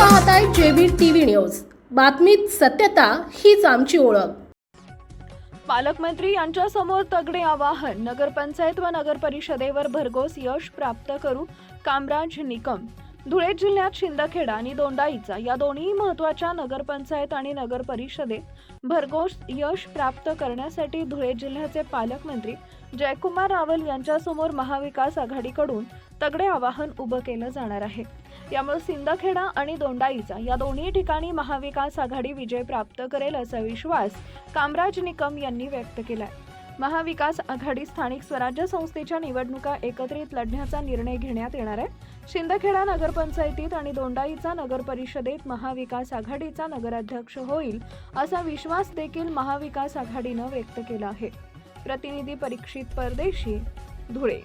पाहताय JB TV news. बातमीत सत्यता हीच आमची ओळख. पालकमंत्री यांच्या समोर तगडे आवाहन. नगरपंचायत व नगर परिषदेवर भरघोस यश प्राप्त करू कामराज निकम. धुळे जिल्ह्यात शिंदखेडा आणि दोंडाईचा या दोन्ही महत्त्वाच्या नगरपंचायत आणि नगर परिषदेत भरघोस यश प्राप्त करण्यासाठी धुळे जिल्ह्याचे पालकमंत्री जयकुमार रावल यांच्यासमोर महाविकास आघाडीकडून तगडे आवाहन उभं केलं जाणार आहे. यामुळे सिंदखेडा आणि दोंडाईचा या दोन्ही ठिकाणी महाविकास आघाडी विजय प्राप्त करेल असा विश्वास कामराज निकम यांनी व्यक्त केलाय. महाविकास आघाडी स्थानिक स्वराज्य संस्थेच्या निवडणुका एकत्रित लढण्याचा निर्णय घेण्यात येणार आहे. शिंदखेडा नगरपंचायतीत आणि दोंडाईचा नगर परिषदेत महाविकास आघाडीचा नगराध्यक्ष होईल असा विश्वास देखील महाविकास आघाडीनं व्यक्त केला आहे. प्रतिनिधी परीक्षित परदेशी धुळे.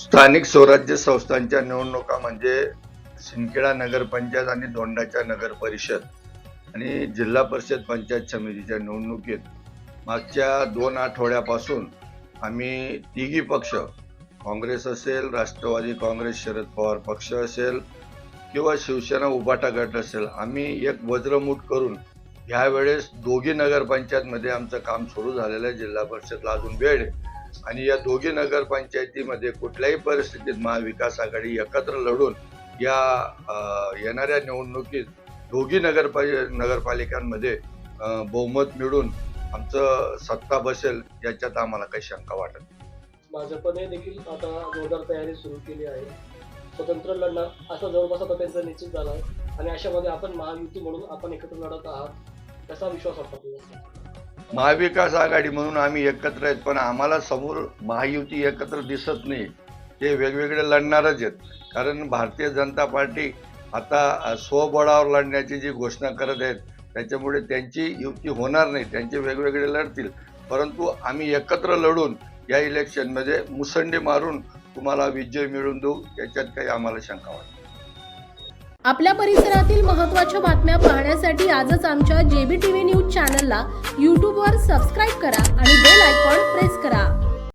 स्थानिक स्वराज्य संस्थांच्या निवडणुका म्हणजे सिंदखेडा नगरपंचायत आणि दोंडाच्या नगर परिषद आणि जिल्हा परिषद पंचायत समितीच्या निवडणुकीत मागच्या दोन आठवड्यापासून आम्ही तिघी पक्ष काँग्रेस असेल राष्ट्रवादी काँग्रेस शरद पवार पक्ष असेल किंवा शिवसेना उभाटा गट असेल आम्ही एक वज्रमूठ करून ह्यावेळेस दोघी नगरपंचायतमध्ये आमचं काम सुरू झालेलं आहे जिल्हा परिषदला अजून वेळ आहे आणि या दोघी नगरपंचायतीमध्ये कुठल्याही परिस्थितीत महाविकास आघाडी एकत्र लढून या येणाऱ्या निवडणुकीत दोघी नगरपा नगरपालिकांमध्ये बहुमत मिळून आमचं सत्ता बसेल याच्यात आम्हाला काही शंका वाटत नाही. भाजपने देखील आता जोरदार तयारी सुरू केली आहे. स्वतंत्र लढणार असा जवळपास आता त्यांचा निश्चित झाला आहे. आणि अशामध्ये आपण महायुती म्हणून आपण एकत्र लढत आहात त्याचा विश्वास वाटतो महाविकास आघाडी म्हणून आम्ही एकत्र आहेत पण आम्हाला समोर महायुती एकत्र दिसत नाही. ते वेगवेगळे लढणारच आहेत. कारण भारतीय जनता पार्टी आता स्वबळावर लढण्याची जी घोषणा करत आहेत त्याच्यामुळे त्यांची युती होणार नाही. त्यांचे वेगवेगळे लढतील. परंतु आम्ही एकत्र लढून या इलेक्शनमध्ये मुसंडी मारून तुम्हाला विजय मिळवून देऊ याच्यात काही आम्हाला शंका वाटत आपल्या परिसरातील महत्त्वाच्या बातम्या पाहण्यासाठी आजच आमच्या जेबी टीव्ही न्यूज चॅनलला यूट्यूबवर सबस्क्राईब करा आणि बेल आयकॉन प्रेस करा.